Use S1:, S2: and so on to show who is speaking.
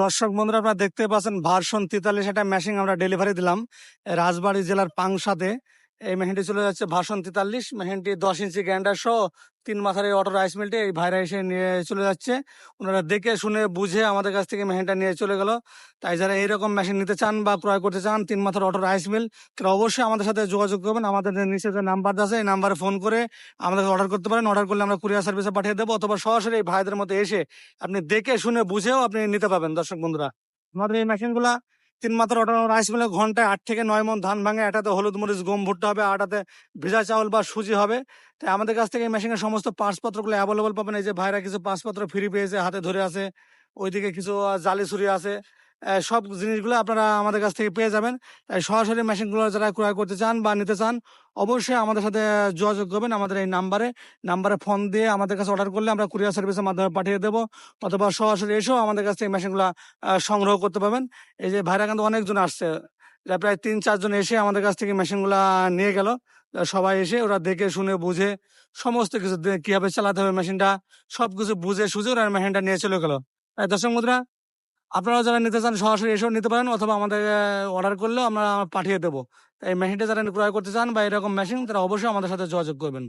S1: দর্শক বন্ধুরা, আপনারা দেখতে পাচ্ছেন ভার্সন তেতাল্লিশ একটা মেশিন আমরা ডেলিভারি দিলাম, রাজবাড়ি জেলার পাংশাতে এই মেশিনটি চলে যাচ্ছে ভাষণ তেতাল্লিশ মেশিনটি দশ ইঞ্চি গ্যান্ডার সহ তিন মাথার এই অটো রাইস মিলটি এই ভাইরা এসে নিয়ে চলে যাচ্ছে। ওনারা দেখে শুনে বুঝে আমাদের কাছ থেকে মেশিনটা নিয়ে চলে গেল। তাই যারা এইরকম মেশিন নিতে চান বা ক্রয় করতে চান, তিন মাথার অটো রাইস মিল, তারা অবশ্যই আমাদের সাথে যোগাযোগ করবেন। আমাদের নিচে যে নাম্বার আছে, এই নাম্বারে ফোন করে আমাদের অর্ডার করতে পারেন। অর্ডার করলে আমরা কুরিয়ার সার্ভিসে পাঠিয়ে দেবো অথবা সরাসরি এই ভাইদের মধ্যে এসে আপনি দেখে শুনে বুঝেও আপনি নিতে পাবেন দর্শক বন্ধুরা, আমাদের এই মেশিনগুলা তিন মাত্র অটো রাইস মিলে ঘন্টায় আট থেকে নয় মন ধান ভাঙে। এটাতে হলুদ, মরিচ, গম ভুট্টা হবে আটাতে ভেজা চাউল বা সুজি হবে। তাই আমাদের কাছ থেকে মেশিনের সমস্ত পাসপত্রগুলো পত্রগুলো অ্যাভেলেবল পাবেন। এই যে ভাইরা কিছু পাসপত্র পত্র ফ্রি পেয়েছে, হাতে ধরে আছে। ওইদিকে কিছু জালি ছুরি আছে। সব জিনিসগুলো আপনারা আমাদের কাছ থেকে পেয়ে যাবেন। তাই সরাসরি মেশিনগুলো যারা ক্রয় করতে চান বা নিতে চান, অবশ্যই আমাদের সাথে যোগাযোগ করবেন আমাদের এই নাম্বারে। নাম্বারে ফোন দিয়ে আমাদের কাছে অর্ডার করলে আমরা কুরিয়ার সার্ভিসের মাধ্যমে পাঠিয়ে দেবো অথবা সরাসরি এসেও আমাদের কাছ থেকে মেশিনগুলো সংগ্রহ করতে পারবেন। এই যে ভাইরা কিন্তু অনেকজন আসছে প্রায় তিন চারজন এসে আমাদের কাছ থেকে মেশিনগুলো নিয়ে গেল। সবাই এসে ওরা দেখে, শুনে, বুঝে সমস্ত কিছু কীভাবে চালাতে হবে মেশিনটা, সবকিছু বুঝে সুঝে ওরা মেশিনটা নিয়ে চলে গেলো। দর্শক মুদ্রা আপনারা যারা নিতে চান সরাসরি এসেও নিতে পারেন অথবা আমাদের অর্ডার করলেও আমরা পাঠিয়ে দেবো। তাই মেশিনটা যারা ক্রয় করতে চান বা এরকম মেশিন তারা অবশ্যই আমাদের সাথে যোগাযোগ করবেন।